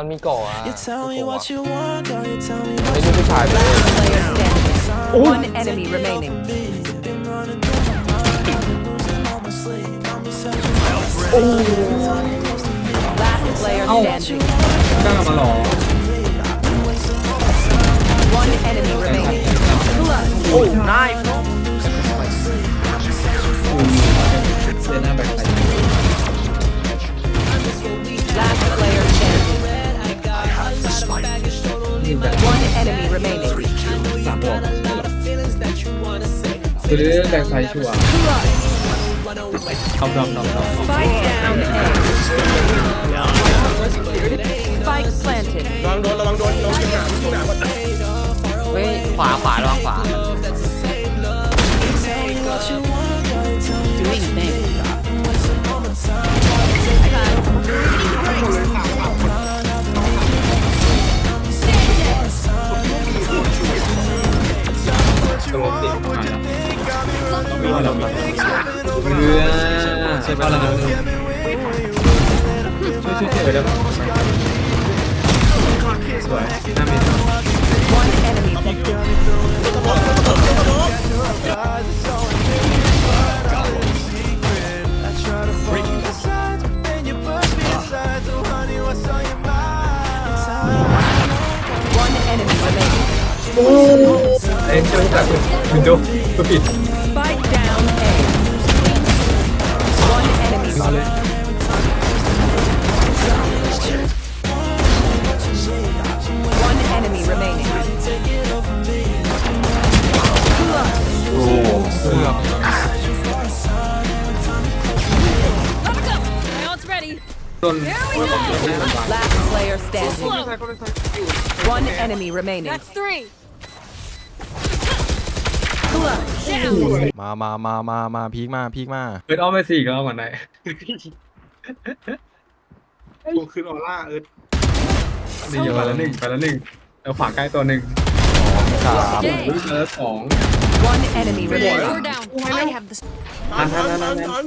มันมีก่ออะ You tell me มีก่อ what you want, girl. You tell me ไม่ what ใช่ผู้ชายไปเลย Player standing. One enemy remaining. you've been running through my mind. Losing all my sleep. I'm obsessed. Last player standing. กล้ามาหลอก One enemy remaining. โอ้น ซื้อแรงไฟชัวร์เอาดอมดอมดอม Spike down ใช่ป่ะเราช่วยช่วยช่วยได้ป่ะสวยน่ามี One enemy. And you push me aside, so honey, what's on your mind? One enemy remaining. เอ้ยช่วยตัดวินโดว์ก็ผิด Spike down A. โดน Last player standing. One enemy remaining. That's three. มามามามามาพีกมาพีกมา เปิดอ้อมไปสี่ก็เอาก่อนได้กูคือออร่าเอิร์ธดีไปแล้วหนึ่งไปแล้วหนึ่งเอาขวาใกล้ตัวหนึ่งสามเออสอง One enemy remaining. Four down. I have the ทันทันทันทันทัน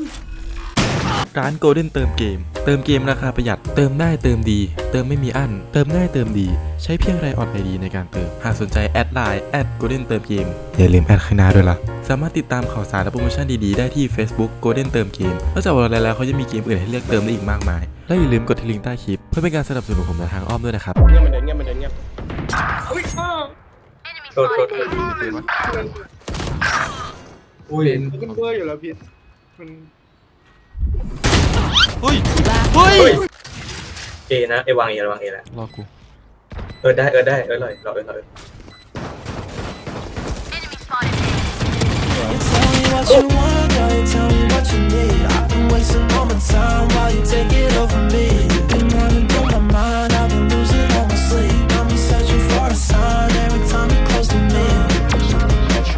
ร้าน Golden เติมเกม เติมเกมราคาประหยัด เติมได้เติมดี เติมไม่มีอั้น เติมง่ายเติมดี ใช้เพียงไรออดไอดีในการเติม หากสนใจแอดไลน์แอด Golden เติมเกมอย่าลืมแอดข้างหน้าด้วยล่ะ สามารถติดตามข่าวสารและโปรโมชั่นดีๆ ได้ที่ Facebook Golden เติมเกมนอกจากวันละแล้วเขายังมีเกมอื่นให้เลือกเติมได้อีกมากมาย และอย่าลืมกดที่ลิงก์ใต้คลิปเพื่อเป็นการสนับสนุนผมในทางอ้อมด้วยนะครับ เงียบมันเดินเงียบมันเดินเงียบโทษโทษโทษอุ้ยมันก็เบื่ออยู่แล้วพี่มัน เฮ้ย Last เฮ้ย เอนะเอวางเอระวังเอแล้วรอกูเออได้เออได้เออเลยรอเออรอเออ You tell